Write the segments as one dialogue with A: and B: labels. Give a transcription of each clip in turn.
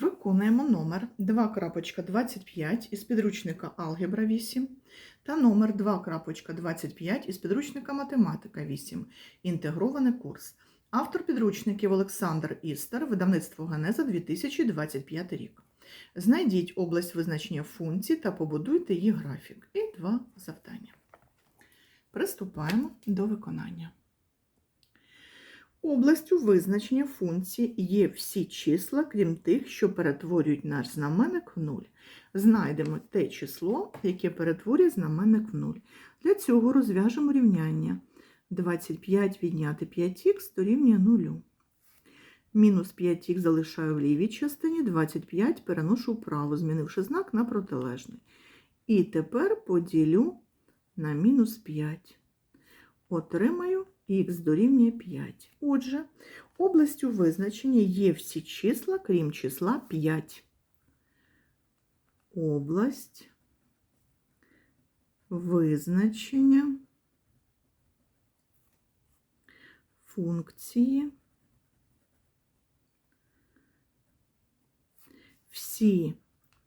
A: Виконуємо номер 2.25 із підручника Алгебра 8 та номер 2.25 із підручника Математика 8. Інтегрований курс. Автор підручників Олександр Істер, видавництво Генеза 2025 рік. Знайдіть область визначення функцій та побудуйте її графік. І два завдання. Приступаємо до виконання. Областю визначення функції є всі числа, крім тих, що перетворюють наш знаменник в нуль. Знайдемо те число, яке перетворює знаменник в нуль. Для цього розв'яжемо рівняння. 25 відняти 5х дорівнює 0. Мінус 5х залишаю в лівій частині, 25 переношу вправо, змінивши знак на протилежний. І тепер поділю на мінус 5. Отримаю х дорівнює 5. Отже, областю визначення є всі числа, крім числа 5. Область визначення функції всі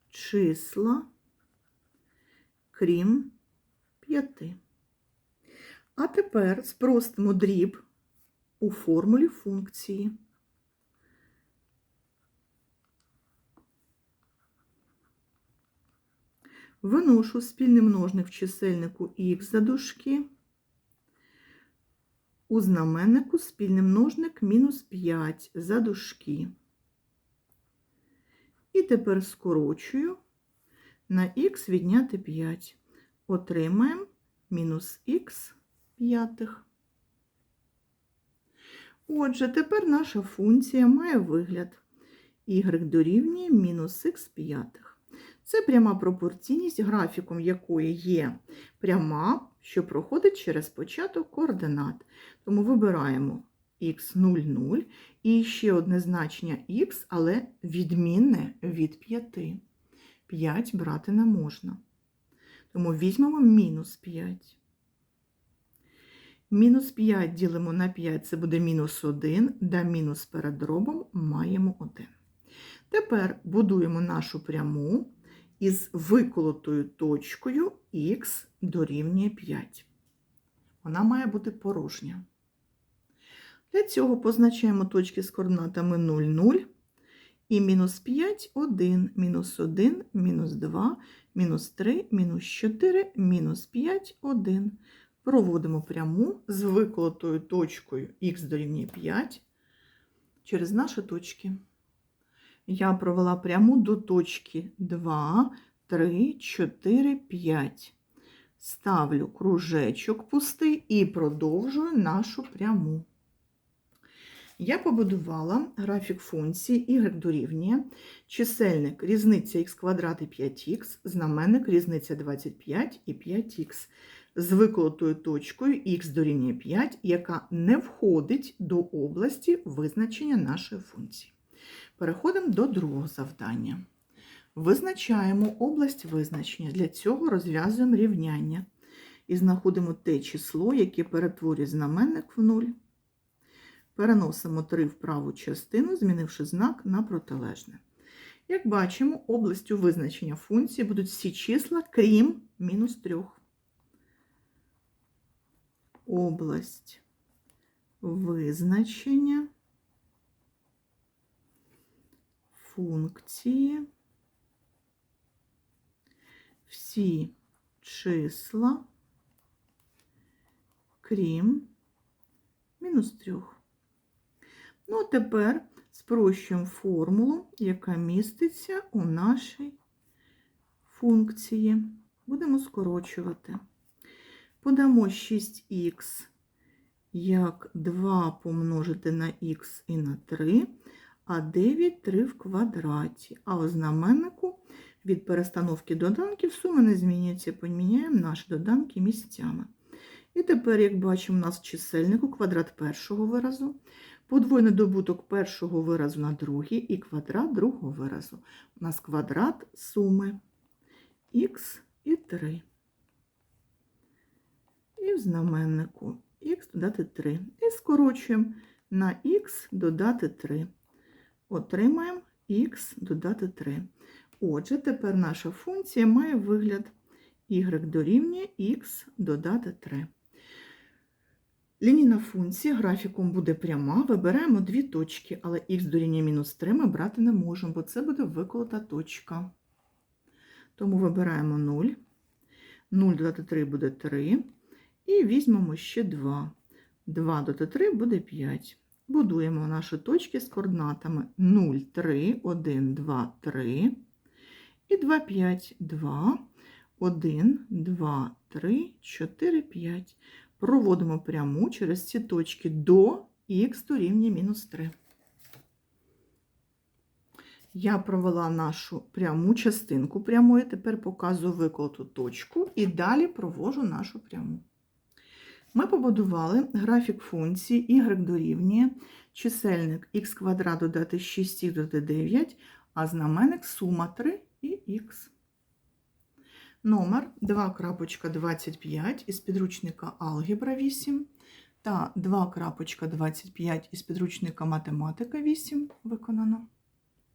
A: числа, крім 5. А тепер спростимо дріб у формулі функції. Виношу спільний множник в чисельнику х за дужки. У знаменнику спільний множник мінус 5 за дужки. І тепер скорочую на х відняти 5. Отримаємо мінус х п'ятих. Отже, тепер наша функція має вигляд y дорівнює мінус х п'ятих. Це пряма пропорційність, графіком якої є пряма, що проходить через початок координат. Тому вибираємо х 0, 0 і ще одне значення х, але відмінне від 5. 5 брати не можна. Тому візьмемо мінус 5. Мінус 5 ділимо на 5, це буде мінус 1, да мінус перед дробом маємо 1. Тепер будуємо нашу пряму із виколотою точкою х дорівнює 5. Вона має бути порожня. Для цього позначаємо точки з координатами 0, 0 і мінус 5, 1, мінус 1, мінус 2, мінус 3, мінус 4, мінус 5, 1. Проводимо пряму з виколотою точкою х дорівнює 5 через наші точки. Я провела пряму до точки 2, 3, 4, 5. Ставлю кружечок пустий і продовжую нашу пряму. Я побудувала графік функції y дорівнює чисельник різниця х квадрат і 5х, знаменник різниця 25 і 5х з виколотою точкою х дорівнює 5, яка не входить до області визначення нашої функції. Переходимо до другого завдання. Визначаємо область визначення. Для цього розв'язуємо рівняння і знаходимо те число, яке перетворює знаменник в 0. Переносимо 3 в праву частину, змінивши знак на протилежне. Як бачимо, областю визначення функції будуть всі числа, крім мінус 3. Область визначення функції всі числа, крім мінус 3. Ну, а тепер спрощуємо формулу, яка міститься у нашій функції. Будемо скорочувати. Подамо 6х як 2 помножити на х і на 3, а 9 3 в квадраті. А у знаменнику від перестановки доданків сума не змінюється, поміняємо наші доданки місцями. І тепер, як бачимо, у нас в чисельнику квадрат першого виразу, подвоєний добуток першого виразу на другий і квадрат другого виразу. У нас квадрат суми х і 3. В знаменнику х додати 3. І скорочуємо на х додати 3. Отримаємо х додати 3. Отже, тепер наша функція має вигляд y дорівнює х додати 3. Лінійна функція графіком буде пряма. Вибираємо дві точки, але х дорівнює мінус 3 ми брати не можемо, бо це буде виколота точка. Тому вибираємо 0. 0 додати 3 буде 3. І візьмемо ще 2. 2 додати 3 буде 5. Будуємо наші точки з координатами 0, 3, 1, 2, 3. І 2, 5, 2, 1, 2, 3, 4, 5. Проводимо пряму через ці точки до х дорівнює мінус 3. Я провела нашу пряму частинку прямої, тепер показую виколоту точку і далі провожу нашу пряму. Ми побудували графік функції y дорівнює чисельник х квадрат додати 6 х додати 9, а знаменник сума 3 і х. Номер 2.25 із підручника Алгебра 8 та 2.25 із підручника Математика 8 виконано.